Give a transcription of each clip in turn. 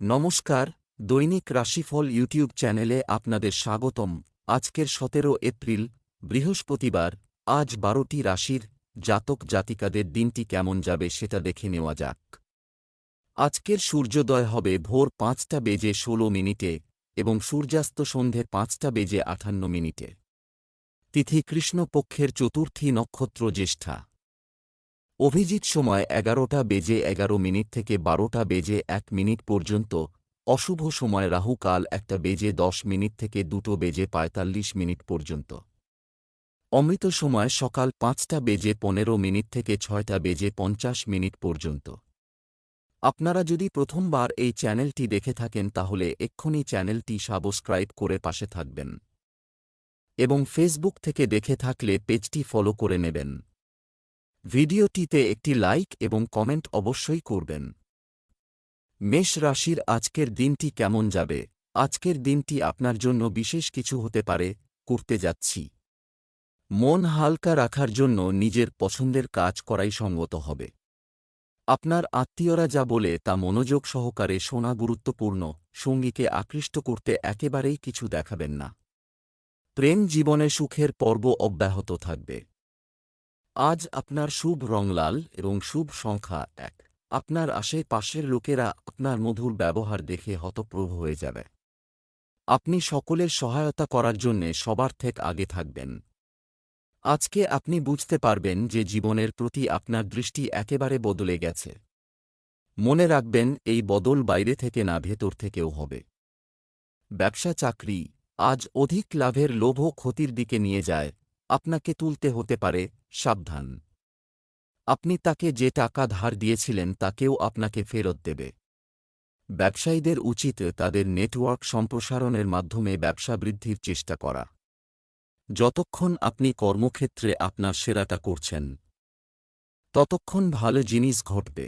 নমস্কার, দৈনিক রাশিফল ইউটিউব চ্যানেলে আপনাদের স্বাগতম। আজকের সতেরো এপ্রিল, বৃহস্পতিবার, আজ বারোটি রাশির জাতক জাতিকাদের দিনটি কেমন যাবে সেটা দেখে নেওয়া যাক। আজকের সূর্যোদয় হবে ভোর পাঁচটা বেজে ষোলো মিনিটে এবং সূর্যাস্ত সন্ধে পাঁচটা বেজে আঠান্ন মিনিটে। তিথি কৃষ্ণপক্ষের চতুর্থী নক্ষত্র জ্যেষ্ঠা। অভিজিৎ সময় এগারোটা বেজে এগারো মিনিট থেকে বারোটা বেজে এক মিনিট পর্যন্ত, অশুভ সময় রাহুকাল একটা বেজে দশ মিনিট থেকে দুটো বেজে পঁয়তাল্লিশ মিনিট পর্যন্ত। অমৃত সময় সকাল পাঁচটা বেজে পনেরো মিনিট থেকে ছয়টা বেজে পঞ্চাশ মিনিট পর্যন্ত। আপনারা যদি প্রথমবার এই চ্যানেলটি দেখে থাকেন তাহলে এক্ষুনি চ্যানেলটি সাবস্ক্রাইব করে পাশে থাকবেন। এবং ফেসবুক থেকে দেখে থাকলে পেজটি ফলো করে নেবেন। ভিডিওটিতে একটি লাইক এবং কমেন্ট অবশ্যই করবেন। মেষ রাশির আজকের দিনটি কেমন যাবে? আজকের দিনটি আপনার জন্য বিশেষ কিছু হতে পারে, করতে যাচ্ছি। মন হালকা রাখার জন্য নিজের পছন্দের কাজ করাই সঙ্গত হবে। আপনার আত্মীয়রা যা বলে তা মনোযোগ সহকারে শোনা গুরুত্বপূর্ণ, সঙ্গীকে আকৃষ্ট করতে একেবারেই কিছু দেখাবেন না। প্রেম জীবনে সুখের পর্ব অব্যাহত থাকবে। আজ আপনার শুভ রং লাল এবং শুভ সংখ্যা এক। আপনার আশেপাশের লোকেরা আপনার মধুর ব্যবহার দেখে হতপ্রভ হয়ে যাবে। আপনি সকলের সহায়তা করার জন্যে সবার থেকে আগে থাকবেন। আজকে আপনি বুঝতে পারবেন যে জীবনের প্রতি আপনার দৃষ্টি একেবারে বদলে গেছে। মনে রাখবেন, এই বদল বাইরে থেকে না ভেতর থেকেও হবে। ব্যবসা চাকরি আজ অধিক লাভের লোভ ক্ষতির দিকে নিয়ে যায়। আপনাকে তুলতে হতে পারে, সাবধান। আপনি তাকে যে টাকা ধার দিয়েছিলেন তাকেও আপনাকে ফেরত দেবে। ব্যবসায়ীদের উচিত তাদের নেটওয়ার্ক সম্প্রসারণের মাধ্যমে ব্যবসা বৃদ্ধির চেষ্টা করা। যতক্ষণ আপনি কর্মক্ষেত্রে আপনার সেরাটা করছেন, ততক্ষণ ভালো জিনিস ঘটবে।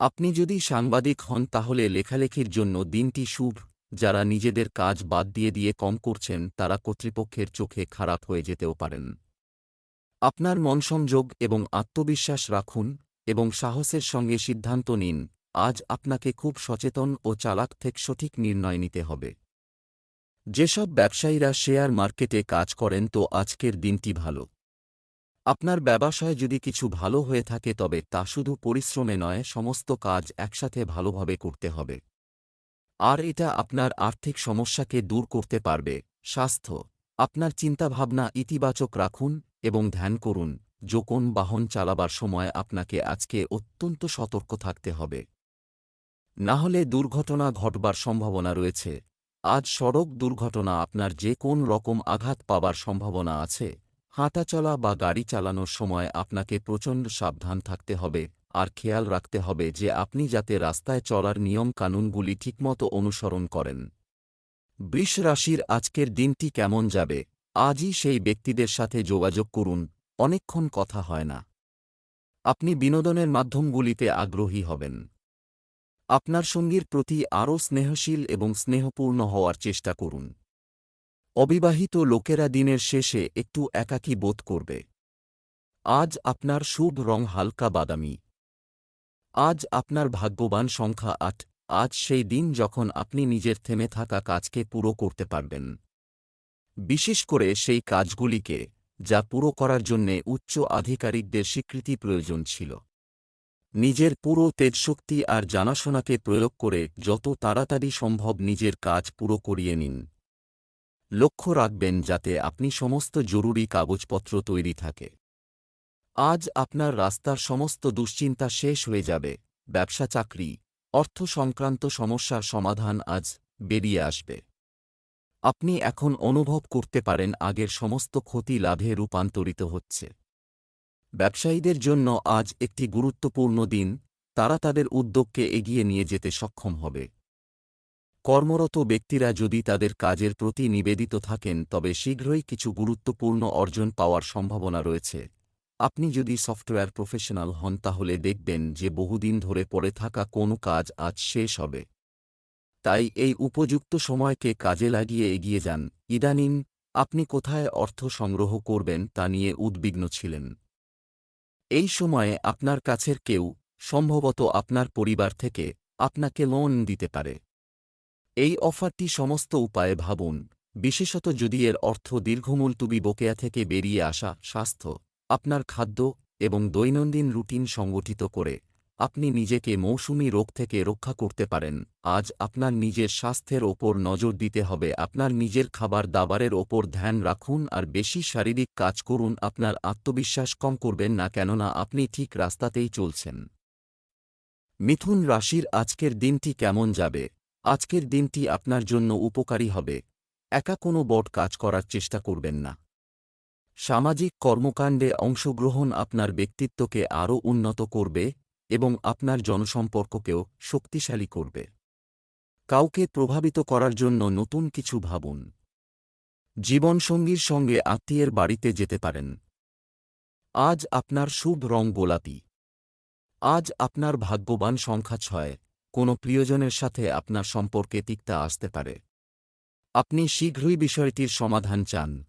আপনি যদি সাংবাদিক হন তাহলে লেখালেখির জন্য দিনটি শুভ। যারা নিজেদের কাজ বাদ দিয়ে দিয়ে কম করছেন, তারা কর্তৃপক্ষের চোখে খারাপ হয়ে যেতেও পারেন। আপনার মনসংযোগ এবং আত্মবিশ্বাস রাখুন এবং সাহসের সঙ্গে সিদ্ধান্ত নিন, আজ আপনাকে খুব সচেতন ও চালাক থেকে সঠিক নির্ণয় নিতে হবে। যেসব ব্যবসায়ীরা শেয়ার মার্কেটে কাজ করেন, তো আজকের দিনটি ভালো। আপনার ব্যবসায় যদি কিছু ভালো হয়ে থাকে, তবে তা শুধু পরিশ্রমে নয়, সমস্ত কাজ একসাথে ভালোভাবে করতে হবে। আর এটা আপনার আর্থিক সমস্যাকে দূর করতে পারবে। স্বাস্থ্য, আপনার চিন্তাভাবনা ইতিবাচক রাখুন এবং ধ্যান করুন যোকোন বাহন চালাবার সময় আপনাকে আজকে অত্যন্ত সতর্ক থাকতে হবে। না হলে দুর্ঘটনা ঘটবার সম্ভাবনা রয়েছে। আজ সড়ক দুর্ঘটনা আপনার যে কোন রকম আঘাত পাবার সম্ভাবনা আছে, হাঁটাচলা বা গাড়ি চালানোর সময় আপনাকে প্রচণ্ড সাবধান থাকতে হবে। আর খেয়াল রাখতে হবে যে আপনি যাতে রাস্তায় চলার নিয়ম কানুনগুলি ঠিকমতো অনুসরণ করেন। বৃষ রাশির আজকের দিনটি কেমন যাবে? আজই সেই ব্যক্তিদের সাথে যোগাযোগ করুন, অনেকক্ষণ কথা হয় না। আপনি বিনোদনের মাধ্যমগুলিতে আগ্রহী হবেন। আপনার সঙ্গীর প্রতি আরও স্নেহশীল এবং স্নেহপূর্ণ হওয়ার চেষ্টা করুন। অবিবাহিত লোকেরা দিনের শেষে একটু একাকী বোধ করবে। আজ আপনার শুভ রং হালকা বাদামি। আজ আপনার ভাগ্যবান সংখ্যা আট, আজ সেই দিন যখন আপনি নিজের থেমে থাকা কাজকে পুরো করতে পারবেন। বিশেষ করে সেই কাজগুলিকে, যা পুরো করার জন্যে উচ্চ আধিকারিকদের স্বীকৃতি প্রয়োজন ছিল। নিজের পুরো তেজশক্তি আর জানাশোনাকে প্রয়োগ করে যত তাড়াতাড়ি সম্ভব নিজের কাজ পুরো করিয়ে নিন। লক্ষ্য রাখবেন যাতে আপনি সমস্ত জরুরি কাগজপত্র তৈরি থাকে। আজ আপনার রাস্তার সমস্ত দুশ্চিন্তা শেষ হয়ে যাবে। ব্যবসা চাকরি, অর্থ সংক্রান্ত সমস্যার সমাধান আজ বেরিয়ে আসবে। আপনি এখন অনুভব করতে পারেন আগের সমস্ত ক্ষতি লাভে রূপান্তরিত হচ্ছে। ব্যবসায়ীদের জন্য আজ একটি গুরুত্বপূর্ণ দিন, তারা তাদের উদ্যোগকে এগিয়ে নিয়ে যেতে সক্ষম হবে। কর্মরত ব্যক্তিরা যদি তাদের কাজের প্রতি নিবেদিত থাকেন, তবে শীঘ্রই কিছু গুরুত্বপূর্ণ অর্জন পাওয়ার সম্ভাবনা রয়েছে। আপনি যদি সফটওয়্যার প্রফেশনাল হন তাহলে দেখবেন যে বহুদিন ধরে পড়ে থাকা কোনো কাজ আজ শেষ হবে। তাই এই উপযুক্ত সময়কে কাজে লাগিয়ে এগিয়ে যান। ইদানিং আপনি কোথায় অর্থ সংগ্রহ করবেন তা নিয়ে উদ্বিগ্ন ছিলেন। এই সময়ে আপনার কাছের কেউ, সম্ভবত আপনার পরিবার থেকে, আপনাকে লোন দিতে পারে। এই অফারটি সমস্ত উপায়ে ভাবুন। বিশেষত যদি এর অর্থ দীর্ঘমূলতুবি বকেয়া থেকে বেরিয়ে আসা স্বাস্থ্য। আপনার খাদ্য এবং দৈনন্দিন রুটিন সংগঠিত করে আপনি নিজেকে মৌসুমী রোগ থেকে রক্ষা করতে পারেন। আজ আপনার নিজের স্বাস্থ্যের ওপর নজর দিতে হবে। আপনার নিজের খাবার দাবারের ওপর ধ্যান রাখুন আর বেশি শারীরিক কাজ করুন। আপনার আত্মবিশ্বাস কম করবেন না, কেননা আপনি ঠিক রাস্তাতেই চলছেন। মিথুন রাশির আজকের দিনটি কেমন যাবে? আজকের দিনটি আপনার জন্য উপকারী হবে। একা কোনো বট কাজ করার চেষ্টা করবেন না। সামাজিক কর্মকাণ্ডে অংশগ্রহণ আপনার ব্যক্তিত্বকে আরও উন্নত করবে এবং আপনার জনসম্পর্ককেও শক্তিশালী করবে। কাউকে প্রভাবিত করার জন্য নতুন কিছু ভাবুন। জীবনসঙ্গীর সঙ্গে আত্মীয়ের বাড়িতে যেতে পারেন। আজ আপনার শুভ রং গোলাপি। আজ আপনার ভাগ্যবান সংখ্যা ছয়। কোনো প্রিয়জনের সাথে আপনার সম্পর্কে তিক্তা আসতে পারে। আপনি শীঘ্রই বিষয়টির সমাধান চান।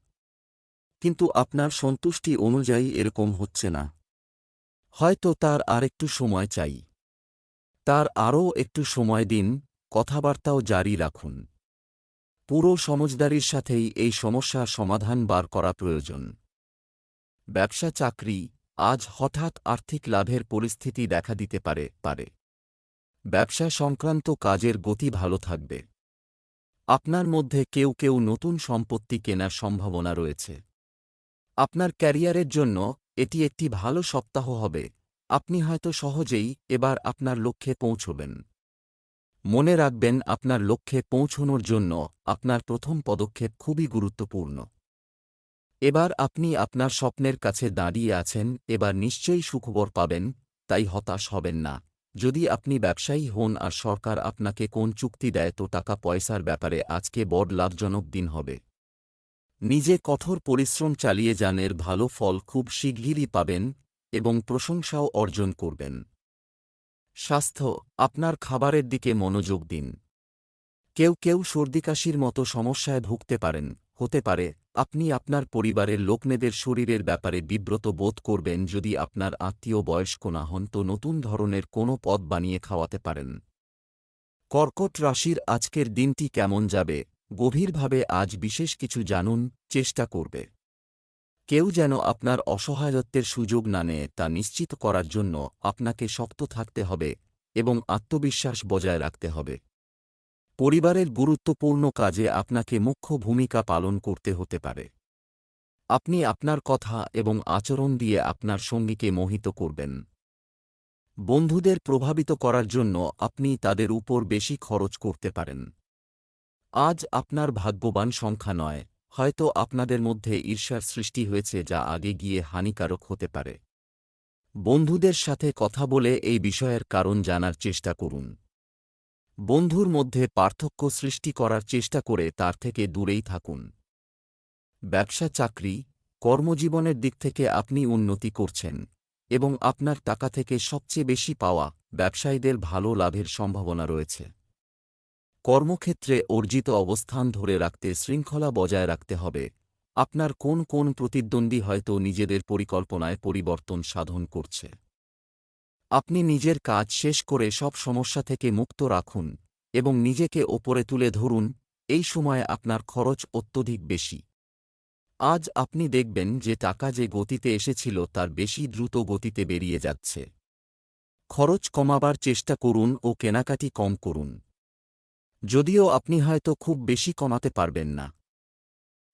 কিন্তু আপনার সন্তুষ্টি অনুযায়ী এরকম হচ্ছে না। হয়তো তার আরেকটু সময় চাই। তার আরও একটু সময় দিন, কথাবার্তাও জারি রাখুন। পুরো সমজদারির সাথেই এই সমস্যার সমাধান বার করা প্রয়োজন। ব্যবসা চাকরি আজ হঠাৎ আর্থিক লাভের পরিস্থিতি দেখা দিতে পারে পারে। ব্যবসা সংক্রান্ত কাজের গতি ভালো থাকবে। আপনার মধ্যে কেউ কেউ নতুন সম্পত্তি কেনার সম্ভাবনা রয়েছে। আপনার ক্যারিয়ারের জন্য এটি একটি ভালো সপ্তাহ হবে। আপনি হয়তো সহজেই এবার আপনার লক্ষ্যে পৌঁছবেন। মনে রাখবেন, আপনার লক্ষ্যে পৌঁছনোর জন্য আপনার প্রথম পদক্ষেপ খুবই গুরুত্বপূর্ণ। এবার আপনি আপনার স্বপ্নের কাছে দাঁড়িয়ে আছেন, এবার নিশ্চয়ই সুখবর পাবেন, তাই হতাশ হবেন না। যদি আপনি ব্যবসায়ী হন আর সরকার আপনাকে কোন চুক্তি দেয়, তো টাকা পয়সার ব্যাপারে আজকে বড় লাভজনক দিন হবে। নিজে কঠোর পরিশ্রম চালিয়ে যান এর ভালো ফল খুব শীঘ্রই পাবেন এবং প্রশংসাও অর্জন করবেন। স্বাস্থ্য, আপনার খাবারের দিকে মনোযোগ দিন। কেউ কেউ সর্দিকাশির মতো সমস্যায় ভুগতে পারেন, হতে পারে, আপনি আপনার পরিবারের লোকনেদের শরীরের ব্যাপারে বিব্রত বোধ করবেন যদি আপনার আত্মীয় বয়স্ক না হন তো নতুন ধরনের কোনো পদ বানিয়ে খাওয়াতে পারেন। কর্কট রাশির আজকের দিনটি কেমন যাবে? গভীরভাবে আজ বিশেষ কিছু জানুন, চেষ্টা করবে। কেউ যেন আপনার অসহায়ত্বের সুযোগ না নেয় তা নিশ্চিত করার জন্য আপনাকে শক্ত থাকতে হবে এবং আত্মবিশ্বাস বজায় রাখতে হবে। পরিবারের গুরুত্বপূর্ণ কাজে আপনাকে মুখ্য ভূমিকা পালন করতে হতে পারে। আপনি আপনার কথা এবং আচরণ দিয়ে আপনার সঙ্গীকে মোহিত করবেন। বন্ধুদের প্রভাবিত করার জন্য আপনি তাদের উপর বেশি খরচ করতে পারেন। আজ আপনার ভাগ্যবান সংখ্যা নয়, হয়তো আপনাদের মধ্যে ঈর্ষার সৃষ্টি হয়েছে যা আগে গিয়ে হানিকারক হতে পারে। বন্ধুদের সাথে কথা বলে এই বিষয়ের কারণ জানার চেষ্টা করুন। বন্ধুর মধ্যে পার্থক্য সৃষ্টি করার চেষ্টা করে তার থেকে দূরেই থাকুন। ব্যবসা, চাকরি, কর্মজীবনের দিক থেকে আপনি উন্নতি করছেন এবং আপনার টাকা থেকে সবচেয়ে বেশি পাওয়া ব্যবসায়ীদের ভালো লাভের সম্ভাবনা রয়েছে। কর্মক্ষেত্রে অর্জিত অবস্থান ধরে রাখতে শৃঙ্খলা বজায় রাখতে হবে। আপনার কোন কোন প্রতিদ্বন্দ্বী হয়তো নিজেদের পরিকল্পনায় পরিবর্তন সাধন করছে। আপনি নিজের কাজ শেষ করে সব সমস্যা থেকে মুক্ত রাখুন এবং নিজেকে ওপরে তুলে ধরুন, এই সময়ে আপনার খরচ অত্যধিক বেশি। আজ আপনি দেখবেন যে টাকা যে গতিতে এসেছিল তার বেশি দ্রুত গতিতে বেরিয়ে যাচ্ছে। খরচ কমাবার চেষ্টা করুন ও কেনাকাটি কম করুন। যদিও আপনি হয়তো খুব বেশি কমাতে পারবেন না।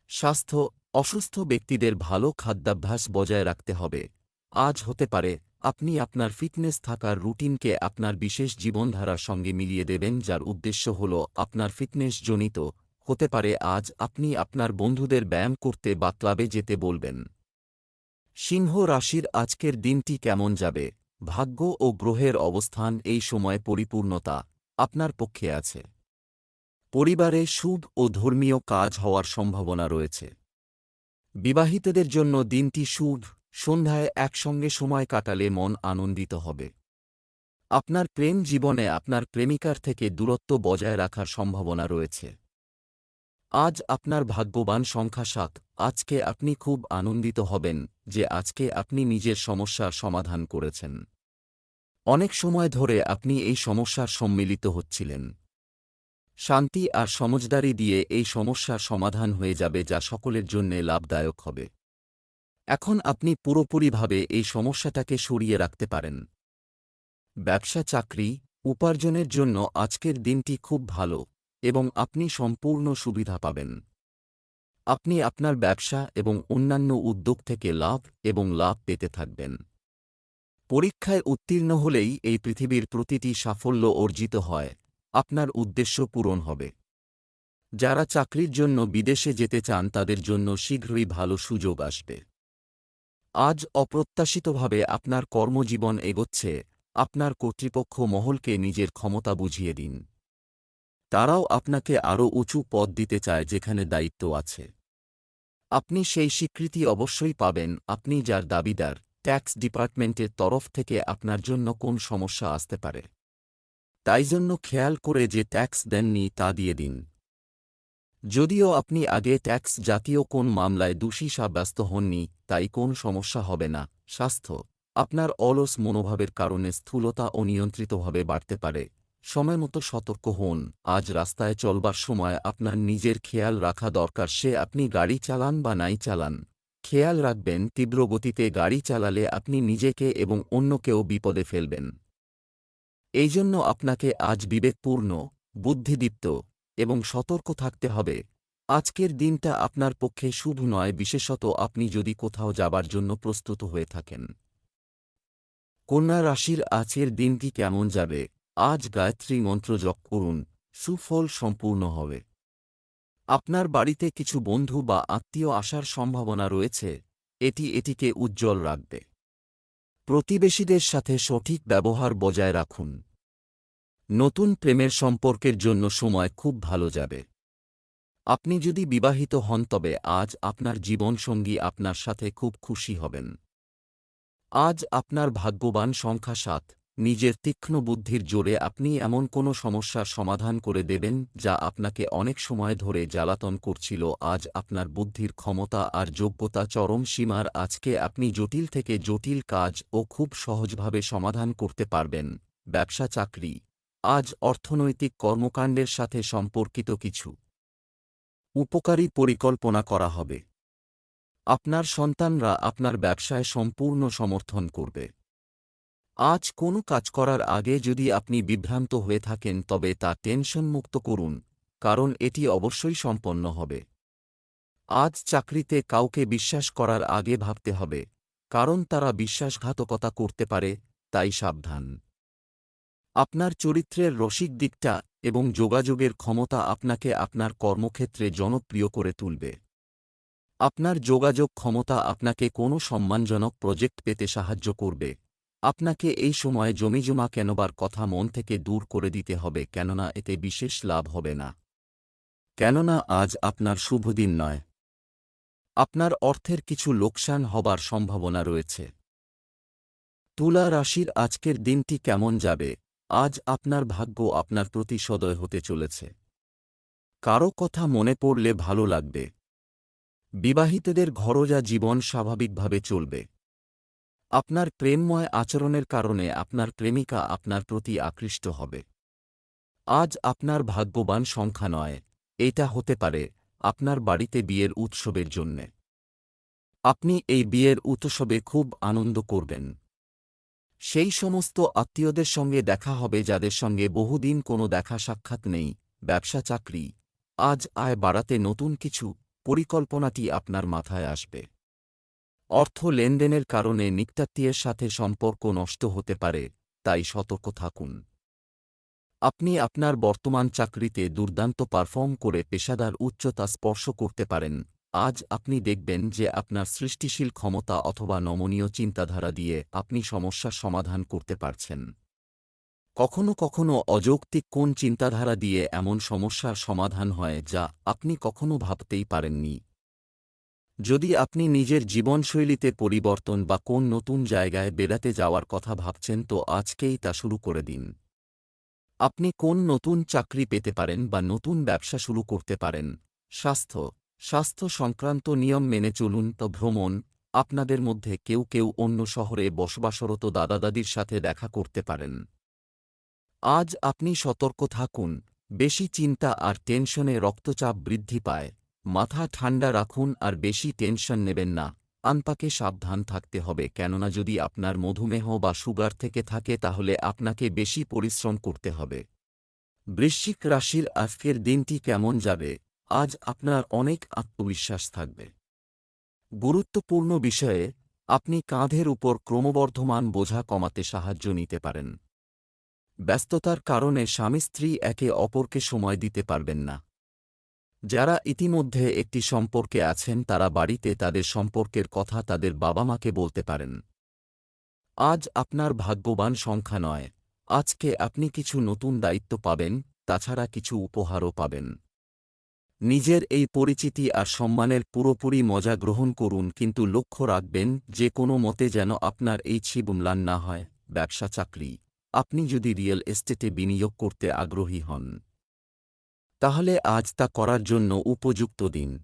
স্বাস্থ্য, অসুস্থ ব্যক্তিদের ভালো খাদ্যাভ্যাস বজায় রাখতে হবে। আজ হতে পারে আপনি আপনার ফিটনেস থাকার রুটিনকে আপনার বিশেষ জীবনধারার সঙ্গে মিলিয়ে দেবেন যার উদ্দেশ্য হল আপনার ফিটনেস জনিত। হতে পারে আজ আপনি আপনার বন্ধুদের ব্যায়াম করতে বা ক্লাবে যেতে বলবেন। সিংহ রাশির আজকের দিনটি কেমন যাবে? ভাগ্য ও গ্রহের অবস্থান এই সময়ে পরিপূর্ণতা আপনার পক্ষে আছে। পরিবারে শুভ ও ধর্মীয় কাজ হওয়ার সম্ভাবনা রয়েছে। বিবাহিতদের জন্য দিনটি শুভ সন্ধ্যায় একসঙ্গে সময় কাটালে মন আনন্দিত হবে। আপনার প্রেম জীবনে আপনার প্রেমিকার থেকে দূরত্ব বজায় রাখার সম্ভাবনা রয়েছে। আজ আপনার ভাগ্যবান সংখ্যা সাত, আজকে আপনি খুব আনন্দিত হবেন যে আজকে আপনি নিজের সমস্যার সমাধান করেছেন। অনেক সময় ধরে আপনি এই সমস্যার সম্মিলিত হচ্ছিলেন। শান্তি আর সমজদারি দিয়ে এই সমস্যার সমাধান হয়ে যাবে যা সকলের জন্যে লাভদায়ক হবে। এখন আপনি পুরোপুরিভাবে এই সমস্যাটাকে সরিয়ে রাখতে পারেন। ব্যবসা চাকরি, উপার্জনের জন্য আজকের দিনটি খুব ভালো এবং আপনি সম্পূর্ণ সুবিধা পাবেন। আপনি আপনার ব্যবসা এবং অন্যান্য উদ্যোগ থেকে লাভ এবং লাভ পেতে থাকবেন। পরীক্ষায় উত্তীর্ণ হলেই এই পৃথিবীর প্রতিটি সাফল্য অর্জিত হয়। আপনার উদ্দেশ্য পূরণ হবে। যারা চাকরির জন্য বিদেশে যেতে চান, তাদের জন্য শীঘ্রই ভালো সুযোগ আসবে। আজ অপ্রত্যাশিতভাবে আপনার কর্মজীবন এগোচ্ছে, আপনার কর্তৃপক্ষ মহলকে নিজের ক্ষমতা বুঝিয়ে দিন। তারাও আপনাকে আরও উঁচু পদ দিতে চায়, যেখানে দায়িত্ব আছে। আপনি সেই স্বীকৃতি অবশ্যই পাবেন, আপনি যার দাবিদার, ট্যাক্স ডিপার্টমেন্টের তরফ থেকে আপনার জন্য কোন সমস্যা আসতে পারে। তাই জন্য খেয়াল করে যে ট্যাক্স দেননি তা দিয়ে দিন। যদিও আপনি আগে ট্যাক্স জাতীয় কোন মামলায় দোষী সাব্যস্ত হননি, তাই কোন সমস্যা হবে না, স্বাস্থ্য। আপনার অলস মনোভাবের কারণে স্থূলতা অনিয়ন্ত্রিতভাবে বাড়তে পারে। সময়মতো সতর্ক হন, আজ রাস্তায় চলবার সময় আপনার নিজের খেয়াল রাখা দরকার, সে আপনি গাড়ি চালান বা নাই চালান। খেয়াল রাখবেন, তীব্র গতিতে গাড়ি চালালে আপনি নিজেকে এবং অন্যকেও বিপদে ফেলবেন। এই জন্য আপনাকে আজ বিবেকপূর্ণ, বুদ্ধিদীপ্ত এবং সতর্ক থাকতে হবে। আজকের দিনটা আপনার পক্ষে শুভ নয়, বিশেষত আপনি যদি কোথাও যাবার জন্য প্রস্তুত হয়ে থাকেন। কন্যা রাশির আজকের দিনটি কেমন যাবে? আজ গায়ত্রী মন্ত্র জপ করুন, সুফল সম্পূর্ণ হবে। আপনার বাড়িতে কিছু বন্ধু বা আত্মীয় আসার সম্ভাবনা রয়েছে, এটি এটিকে উজ্জ্বল রাখবে। প্রতিবেশীদের সাথে সঠিক ব্যবহার বজায় রাখুন। নতুন প্রেমের সম্পর্কের জন্য সময় খুব ভালো যাবে। আপনি যদি বিবাহিত হন, তবে আজ আপনার জীবনসঙ্গী আপনার সাথে খুব খুশি হবেন। আজ আপনার ভাগ্যবান সংখ্যা সাত। নিজের তীক্ষ্ণ বুদ্ধির জোরে আপনি এমন কোনো সমস্যার সমাধান করে দেবেন যা আপনাকে অনেক সময় ধরে জ্বালাতন করছিল। আজ আপনার বুদ্ধির ক্ষমতা আর যোগ্যতা চরম সীমার। আজকে আপনি জটিল থেকে জটিল কাজ ও খুব সহজভাবে সমাধান করতে পারবেন। ব্যবসা চাকরি। আজ অর্থনৈতিক কর্মকাণ্ডের সাথে সম্পর্কিত কিছু উপকারী পরিকল্পনা করা হবে। আপনার সন্তানরা আপনার ব্যবসায় সম্পূর্ণ সমর্থন করবে। আজ কোনো কাজ করার আগে যদি আপনি বিভ্রান্ত হয়ে থাকেন, তবে তা টেনশনমুক্ত করুন, কারণ এটি অবশ্যই সম্পন্ন হবে। আজ চাকরিতে কাউকে বিশ্বাস করার আগে ভাবতে হবে, কারণ তারা বিশ্বাসঘাতকতা করতে পারে, তাই সাবধান। আপনার চরিত্রের রসিক দিকটা এবং যোগাযোগের ক্ষমতা আপনাকে আপনার কর্মক্ষেত্রে জনপ্রিয় করে তুলবে। আপনার যোগাযোগ ক্ষমতা আপনাকে কোনো সম্মানজনক প্রজেক্ট পেতে সাহায্য করবে। আপনাকে এই সময় জমিজমা কেনবার কথা মন থেকে দূর করে দিতে হবে, কেননা এতে বিশেষ লাভ হবে না। কেননা আজ আপনার শুভদিন নয়। আপনার অর্থের কিছু লোকসান হবার সম্ভাবনা রয়েছে। তুলা রাশির আজকের দিনটি কেমন যাবে? আজ আপনার ভাগ্য আপনার প্রতি সদয় হতে চলেছে। কারও কথা মনে পড়লে ভালো লাগবে। বিবাহিতদের ঘরোজা জীবন স্বাভাবিকভাবে চলবে। আপনার প্রেমময় আচরণের কারণে আপনার প্রেমিকা আপনার প্রতি আকৃষ্ট হবে। আজ আপনার ভাগ্যবান সংখ্যা নয়, এটা হতে পারে আপনার বাড়িতে বিয়ের উৎসবের জন্যে। আপনি এই বিয়ের উৎসবে খুব আনন্দ করবেন। সেই সমস্ত আত্মীয়দের সঙ্গে দেখা হবে যাদের সঙ্গে বহুদিন কোনো দেখা সাক্ষাৎ নেই, ব্যবসা চাকরি। আজ আয় বাড়াতে নতুন কিছু পরিকল্পনাটি আপনার মাথায় আসবে। অর্থ লেনদেনের কারণে নিকটাত্মীয়ের সাথে সম্পর্ক নষ্ট হতে পারে, তাই সতর্ক থাকুন। আপনি আপনার বর্তমান চাকরিতে দুর্দান্ত পারফর্ম করে পেশাদার উচ্চতা স্পর্শ করতে পারেন। আজ আপনি দেখবেন যে আপনার সৃষ্টিশীল ক্ষমতা অথবা নমনীয় চিন্তাধারা দিয়ে আপনি সমস্যার সমাধান করতে পারছেন। কখনো কখনো অযৌক্তিক কোন চিন্তাধারা দিয়ে এমন সমস্যার সমাধান হয় যা আপনি কখনো ভাবতেই পারেননি। যদি আপনি নিজের জীবনশৈলীতে পরিবর্তন বা কোন নতুন জায়গায় বেড়াতে যাওয়ার কথা ভাবছেন, তো আজকেই তা শুরু করে দিন। আপনি কোন নতুন চাকরি পেতে পারেন বা নতুন ব্যবসা শুরু করতে পারেন? স্বাস্থ্য। স্বাস্থ্য সংক্রান্ত নিয়ম মেনে চলুন, তো ভ্রমণ, আপনাদের মধ্যে কেউ কেউ অন্য শহরে বসবাসরত দাদা দাদির সাথে দেখা করতে পারেন। আজ আপনি সতর্ক থাকুন, বেশি চিন্তা আর টেনশনে রক্তচাপ বৃদ্ধি পায়। মাথা ঠান্ডা রাখুন আর বেশি টেনশন নেবেন না। আনপাকে সাবধান থাকতে হবে, কেননা যদি আপনার মধুমেহ বা সুগার থেকে থাকে তাহলে আপনাকে বেশি পরিশ্রম করতে হবে। বৃশ্চিক রাশির আজকের দিনটি কেমন যাবে? আজ আপনার অনেক আত্মবিশ্বাস থাকবে। গুরুত্বপূর্ণ বিষয়ে, আপনি কাঁধের উপর ক্রমবর্ধমান বোঝা কমাতে সাহায্য নিতে পারেন। ব্যস্ততার কারণে স্বামী স্ত্রী একে অপরকে সময় দিতে পারবেন না। যারা ইতিমধ্যে একটি সম্পর্কে আছেন, তারা বাড়িতে তাদের সম্পর্কের কথা তাদের বাবা মাকে বলতে পারেন। আজ আপনার ভাগ্যবান সংখ্যা নয়। আজকে আপনি কিছু নতুন দায়িত্ব পাবেন, তাছাড়া কিছু উপহারও পাবেন। নিজের এই পরিচিতি আর সম্মানের পুরোপুরি মজা গ্রহণ করুন, কিন্তু লক্ষ্য রাখবেন, যে কোনো মতে যেন আপনার এই ছিবুমলান না হয় ব্যবসা চাকরি আপনি যদি রিয়েল এস্টেটে বিনিয়োগ করতে আগ্রহী হন। তাহলে আজ তা করার জন্য উপযুক্ত দিন।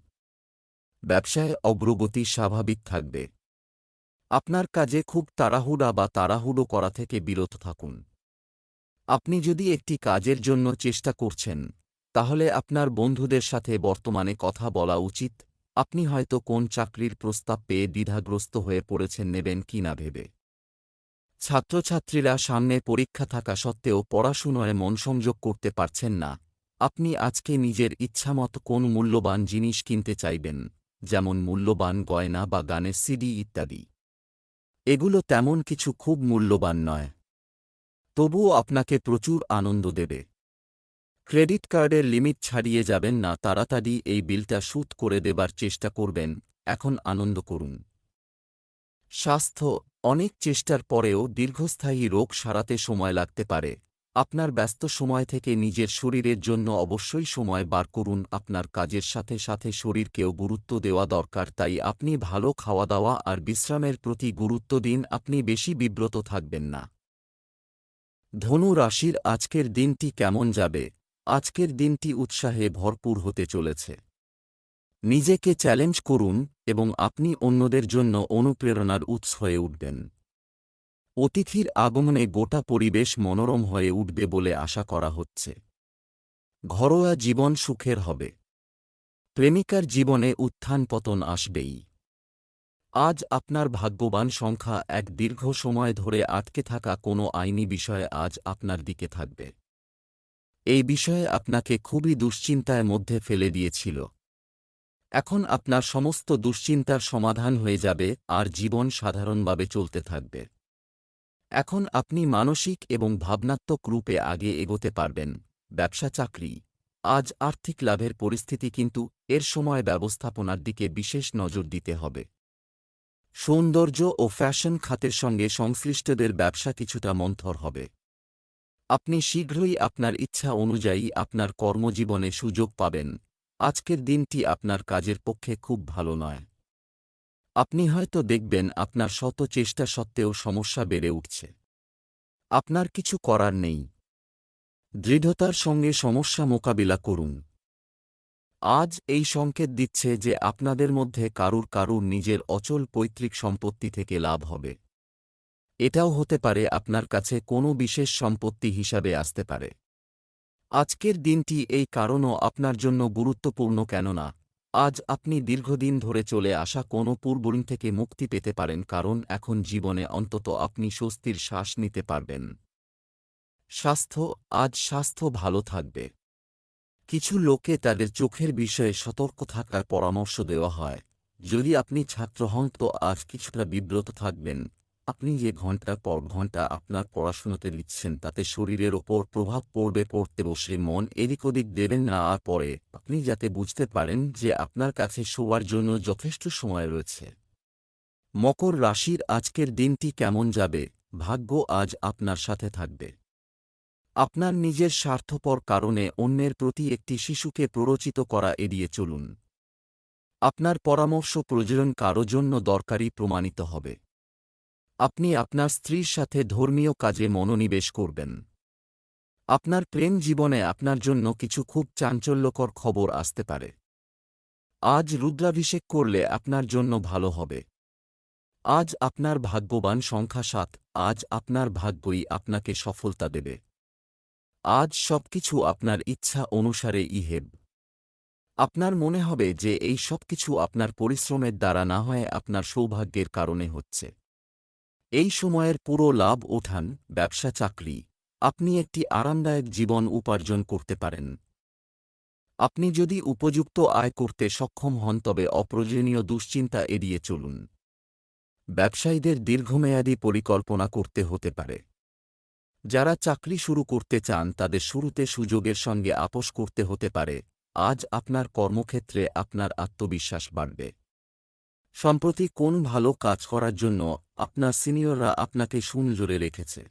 ব্যবসায় অগ্রগতি স্বাভাবিক থাকবে। আপনার কাজে খুব তাড়াহুড়া বা তাড়াহুড়ো করা থেকে বিরত থাকুন। আপনি যদি একটি কাজের জন্য চেষ্টা করছেন, তাহলে আপনার বন্ধুদের সাথে বর্তমানে কথা বলা উচিত, আপনি হয়তো কোন চাকরির প্রস্তাব পেয়ে দ্বিধাগ্রস্ত হয়ে পড়েছেন নেবেন কি না ভেবে। ছাত্রছাত্রীরা সামনে পরীক্ষা থাকা সত্ত্বেও পড়াশুনোয় মন সংযোগ করতে পারছেন না। আপনি আজকে নিজের ইচ্ছামত কোন মূল্যবান জিনিস কিনতে চাইবেন, যেমন মূল্যবান গয়না বা গানের সিডি ইত্যাদি। এগুলো তেমন কিছু খুব মূল্যবান নয়। তবুও আপনাকে প্রচুর আনন্দ দেবে। ক্রেডিট কার্ডের লিমিট ছাড়িয়ে যাবেন না, তাড়াতাড়ি এই বিলটা সুদ করে দেবার চেষ্টা করবেন, এখন আনন্দ করুন। স্বাস্থ্য, অনেক চেষ্টার পরেও দীর্ঘস্থায়ী রোগ সারাতে সময় লাগতে পারে। আপনার ব্যস্ত সময় থেকে নিজের শরীরের জন্য অবশ্যই সময় বার করুন। আপনার কাজের সাথে সাথে শরীরকেও গুরুত্ব দেওয়া দরকার, তাই আপনি ভালো খাওয়া দাওয়া আর বিশ্রামের প্রতি গুরুত্ব দিন, আপনি বেশি বিব্রত থাকবেন না। ধনু রাশির আজকের দিনটি কেমন যাবে? আজকের দিনটি উৎসাহে ভরপুর হতে চলেছে। নিজেকে চ্যালেঞ্জ করুন এবং আপনি অন্যদের জন্য অনুপ্রেরণার উৎস হয়ে উঠবেন। অতিথির আগমনে গোটা পরিবেশ মনোরম হয়ে উঠবে বলে আশা করা হচ্ছে। ঘরোয়া জীবন সুখের হবে। প্রেমিকার জীবনে উত্থান পতন আসবেই। আজ আপনার ভাগ্যবান সংখ্যা এক দীর্ঘ সময় ধরে আটকে থাকা কোনো আইনি বিষয়ে আজ আপনার দিকে থাকবে। এই বিষয়ে আপনাকে খুবই দুশ্চিন্তায় মধ্যে ফেলে দিয়েছিল। এখন আপনার সমস্ত দুশ্চিন্তার সমাধান হয়ে যাবে আর জীবন সাধারণভাবে চলতে থাকবে। এখন আপনি মানসিক এবং ভাবনাত্মক রূপে আগে এগোতে পারবেন। ব্যবসা চাকরি। আজ আর্থিক লাভের পরিস্থিতি কিন্তু এর সময় ব্যবস্থাপনার দিকে বিশেষ নজর দিতে হবে। সৌন্দর্য ও ফ্যাশন খাতের সঙ্গে সংশ্লিষ্টদের ব্যবসা কিছুটা মন্থর হবে। আপনি শীঘ্রই আপনার ইচ্ছা অনুযায়ী আপনার কর্মজীবনে সুযোগ পাবেন। আজকের দিনটি আপনার কাজের পক্ষে খুব ভালো নয়। আপনি হয়তো দেখবেন আপনার শত চেষ্টা সত্ত্বেও সমস্যা বেড়ে উঠছে। আপনার কিছু করার নেই। দৃঢ়তার সঙ্গে সমস্যা মোকাবিলা করুন। আজ এই সংকেত দিচ্ছে যে আপনাদের মধ্যে কারুর কারুর নিজের অচল পৈতৃক সম্পত্তি থেকে লাভ হবে। এটাও হতে পারে আপনার কাছে কোনো বিশেষ সম্পত্তি হিসাবে আসতে পারে। আজকের দিনটি এই কারণও আপনার জন্য গুরুত্বপূর্ণ কেননা আজ আপনি দীর্ঘদিন ধরে চলে আসা কোনো পূর্বরিণ থেকে মুক্তি পেতে পারেন, কারণ এখন জীবনে অন্তত আপনি স্বস্তির শ্বাস নিতে পারবেন। স্বাস্থ্য, আজ স্বাস্থ্য ভালো থাকবে। কিছু লোকে তাদের চোখের বিষয়ে সতর্ক থাকার পরামর্শ দেওয়া হয়। যদি আপনি ছাত্র হন, তো আজ কিছুটা বিব্রত থাকবেন। আপনি যে ঘণ্টার পর ঘণ্টা আপনার পড়াশোনাতে লিখছেন তাতে শরীরের ওপর প্রভাব পড়বে, পড়তে বসে মন এদিক ওদিক দেবেন না আর পরে আপনি যাতে বুঝতে পারেন যে আপনার কাছে শোয়ার জন্য যথেষ্ট সময় রয়েছে। মকর রাশির আজকের দিনটি কেমন যাবে? ভাগ্য আজ আপনার সাথে থাকবে। আপনার নিজের স্বার্থপর কারণে অন্যের প্রতি একটি শিশুকে প্ররোচিত করা এড়িয়ে চলুন। আপনার পরামর্শ প্রয়োজন কারও জন্য দরকারি প্রমাণিত হবে। আপনি আপনার স্ত্রীর সাথে ধর্মীয় কাজে মনোনিবেশ করবেন। আপনার প্রেম জীবনে আপনার জন্য কিছু খুব চাঞ্চল্যকর খবর আসতে পারে। আজ রুদ্রাভিষেক করলে আপনার জন্য ভালো হবে। আজ আপনার ভাগ্যবান সংখ্যা সাত, আজ আপনার ভাগ্যই আপনাকে সফলতা দেবে। আজ সবকিছু আপনার ইচ্ছা অনুসারে ইহেব। আপনার মনে হবে যে এই সবকিছু আপনার পরিশ্রমের দ্বারা না হয়ে আপনার সৌভাগ্যের কারণে হচ্ছে। এই সময়ের পুরো লাভ ওঠান ব্যবসা চাকরি। আপনি একটি আরামদায়ক জীবন উপার্জন করতে পারেন। আপনি যদি উপযুক্ত আয় করতে সক্ষম হন তবে অপ্রয়োজনীয় দুশ্চিন্তা এড়িয়ে চলুন। ব্যবসায়ীদের দীর্ঘমেয়াদী পরিকল্পনা করতে হতে পারে। যারা চাকরি শুরু করতে চান তাদের শুরুতে সুযোগের সঙ্গে আপোষ করতে হতে পারে। আজ আপনার কর্মক্ষেত্রে আপনার আত্মবিশ্বাস বাড়বে। সম্প্রতি কোন ভালো কাজ করার জন্য আপনার সিনিয়ররা আপনাকে সুনজোরে রেখেছে?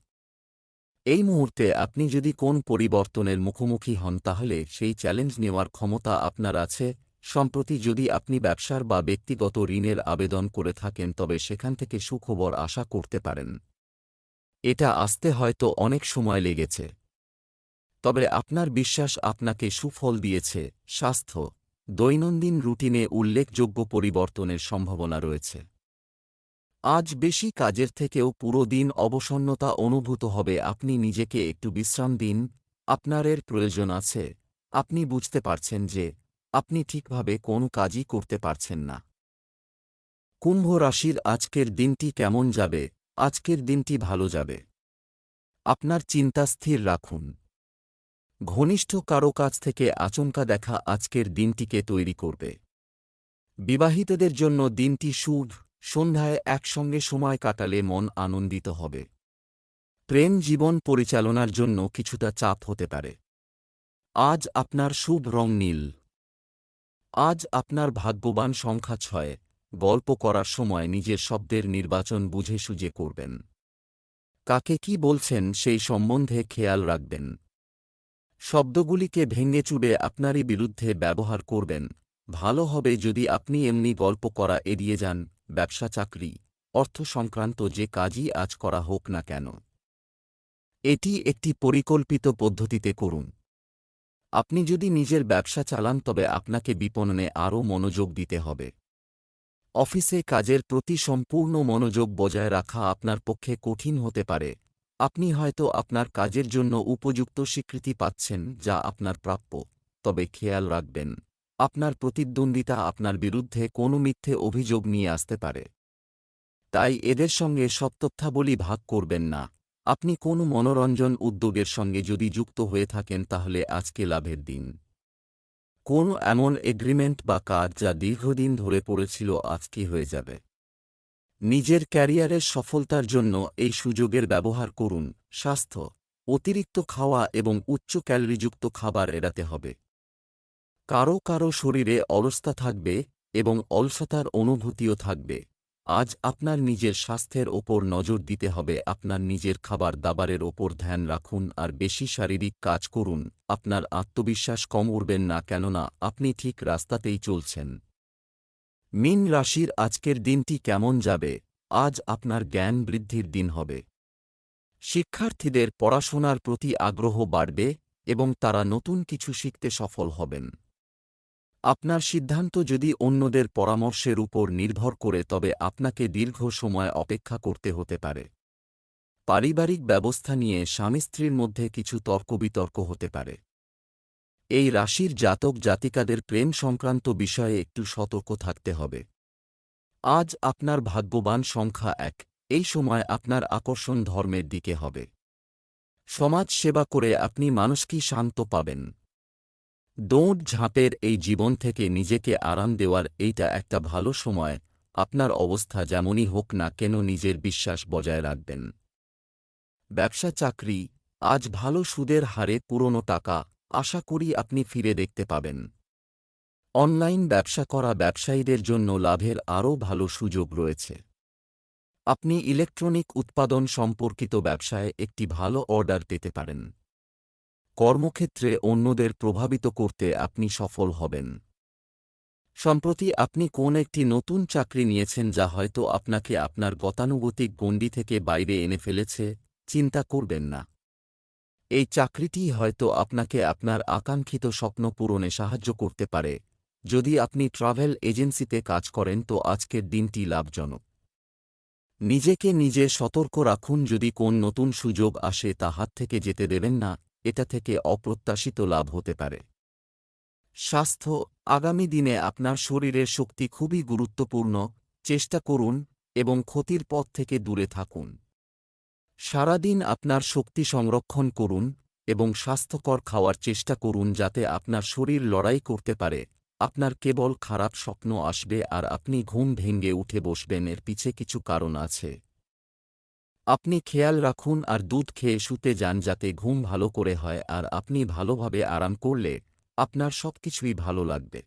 এই মুহূর্তে আপনি যদি কোন পরিবর্তনের মুখোমুখি হন তাহলে সেই চ্যালেঞ্জ নেওয়ার ক্ষমতা আপনার আছে। সম্প্রতি যদি আপনি ব্যবসার বা ব্যক্তিগত ঋণের আবেদন করে থাকেন তবে সেখান থেকে সুখবর আশা করতে পারেন। এটা আসতে হয়তো অনেক সময় লেগেছে। তবে আপনার বিশ্বাস আপনাকে সুফল দিয়েছে। স্বাস্থ্য দৈনন্দিন রুটিনে উল্লেখযোগ্য পরিবর্তনের সম্ভাবনা রয়েছে। আজ বেশি কাজের থেকেও পুরো দিন অবসন্নতা অনুভূত হবে। আপনি নিজেকে একটু বিশ্রাম দিন। আপনার এর প্রয়োজন আছে। আপনি বুঝতে পারছেন যে আপনি ঠিকভাবে কোন কাজই করতে পারছেন না। কুম্ভ রাশির আজকের দিনটি কেমন যাবে? আজকের দিনটি ভালো যাবে। আপনার চিন্তা স্থির রাখুন। ঘনিষ্ঠ কারও কাছ থেকে আচমকা দেখা আজকের দিনটিকে তৈরি করবে। বিবাহিতদের জন্য দিনটি শুভ, সন্ধ্যায় একসঙ্গে সময় কাটালে মন আনন্দিত হবে। প্রেম জীবন পরিচালনার জন্য কিছুটা চাপ হতে পারে। আজ আপনার শুভ রং নীল। আজ আপনার ভাগ্যবান সংখ্যা ছয়। গল্প করার সময় নিজের শব্দের নির্বাচন বুঝে সুঝে করবেন। কাকে কি বলছেন সেই সম্বন্ধে খেয়াল রাখবেন। শব্দগুলিকে ভেঙে চুবে আপনারই বিরুদ্ধে ব্যবহার করবেন। ভালো হবে যদি আপনি এমনি গল্প করা এড়িয়ে যান, ব্যবসা চাকরি, অর্থ সংক্রান্ত যে কাজই আজ করা হোক না কেন। এটি একটি পরিকল্পিত পদ্ধতিতে করুন। আপনি যদি নিজের ব্যবসা চালান তবে আপনাকে বিপণনে আরও মনোযোগ দিতে হবে। অফিসে কাজের প্রতি সম্পূর্ণ মনোযোগ বজায় রাখা আপনার পক্ষে কঠিন হতে পারে। আপনি হয়তো আপনার কাজের জন্য উপযুক্ত স্বীকৃতি পাচ্ছেন যা আপনার প্রাপ্য, তবে খেয়াল রাখবেন, আপনার প্রতিদ্বন্দ্বিতা আপনার বিরুদ্ধে কোনো মিথ্যে অভিযোগ নিয়ে আসতে পারে। তাই এদের সঙ্গে সব ভাগ করবেন না। আপনি কোনো মনোরঞ্জন উদ্যোগের সঙ্গে যদি যুক্ত হয়ে থাকেন তাহলে আজকে লাভের দিন। কোনো এমন এগ্রিমেন্ট বা কাজ যা দীর্ঘদিন ধরে পড়েছিল আজকে হয়ে যাবে? নিজের ক্যারিয়ারের সফলতার জন্য এই সুযোগের ব্যবহার করুন। স্বাস্থ্য, অতিরিক্ত খাওয়া এবং উচ্চ ক্যালোরিযুক্ত খাবার এড়াতে হবে। কারও কারও শরীরে অলসতা থাকবে এবং অলসতার অনুভূতিও থাকবে। আজ আপনার নিজের স্বাস্থ্যের ওপর নজর দিতে হবে। আপনার নিজের খাবার দাবারের ওপর ধ্যান রাখুন আর বেশি শারীরিক কাজ করুন। আপনার আত্মবিশ্বাস কম উঠবেন না কেননা আপনি ঠিক রাস্তাতেই চলছেন। মিন রাশির আজকের দিনটি কেমন যাবে? আজ আপনার জ্ঞান বৃদ্ধির দিন হবে। শিক্ষার্থীদের পড়াশোনার প্রতি আগ্রহ বাড়বে এবং তারা নতুন কিছু শিখতে সফল হবেন। আপনার সিদ্ধান্ত যদি অন্যদের পরামর্শের উপর নির্ভর করে, তবে আপনাকে দীর্ঘ সময় অপেক্ষা করতে হতে পারে। পারিবারিক ব্যবস্থা নিয়ে স্বামী স্ত্রীর মধ্যে কিছু তর্কবিতর্ক হতে পারে। এই রাশির জাতক জাতিকাদের প্রেম সংক্রান্ত বিষয়ে একটু সতর্ক থাকতে হবে। আজ আপনার ভাগ্যবান সংখ্যা এক, এই সময় আপনার আকর্ষণ ধর্মের দিকে হবে। সমাজ সেবা করে আপনি মানুষকে শান্ত পাবেন। দৌড় ঝাঁপের এই জীবন থেকে নিজেকে আরাম দেওয়ার এইটা একটা ভালো সময়, আপনার অবস্থা যেমনই হোক না কেন নিজের বিশ্বাস বজায় রাখবেন। ব্যবসা চাকরি, আজ ভালো সুদের হারে পুরনো টাকা আশা করি আপনি ফিরে দেখতে পাবেন। অনলাইন ব্যবসা করা ব্যবসায়ীদের জন্য লাভের আরও ভালো সুযোগ রয়েছে। আপনি ইলেকট্রনিক উৎপাদন সম্পর্কিত ব্যবসায় একটি ভালো অর্ডার পেতে পারেন। কর্মক্ষেত্রে অন্যদের প্রভাবিত করতে আপনি সফল হবেন। সম্প্রতি আপনি কোন একটি নতুন চাকরি নিয়েছেন যা হয়তো আপনাকে আপনার গতানুগতিক গণ্ডি থেকে বাইরে এনে ফেলেছে, চিন্তা করবেন না। এই চাকরিটি হয়তো আপনাকে আপনার আকাঙ্ক্ষিত স্বপ্ন পূরণে সাহায্য করতে পারে। যদি আপনি ট্রাভেল এজেন্সিতে কাজ করেন তো আজকের দিনটি লাভজনক। নিজেকে নিজে সতর্ক রাখুন যদি কোন নতুন সুযোগ আসে তা হাত থেকে যেতে দেবেন না, এটা থেকে অপ্রত্যাশিত লাভ হতে পারে। স্বাস্থ্য, আগামী দিনে আপনার শরীরের শক্তি খুবই গুরুত্বপূর্ণ, চেষ্টা করুন এবং ক্ষতির পথ থেকে দূরে থাকুন। সারাদিন আপনার শক্তি সংরক্ষণ করুন এবং স্বাস্থ্যকর খাওয়ার চেষ্টা করুন যাতে আপনার শরীর লড়াই করতে পারে। আপনার কেবল খারাপ স্বপ্ন আসবে আর আপনি ঘুম ভেঙে উঠে বসবেন, এর পিছে কিছু কারণ আছে। আপনি খেয়াল রাখুন আর দুধ খেয়ে শুতে যান যাতে ঘুম ভালো করে হয় আর আপনি ভালোভাবে আরাম করলে আপনার সবকিছুই ভালো লাগবে।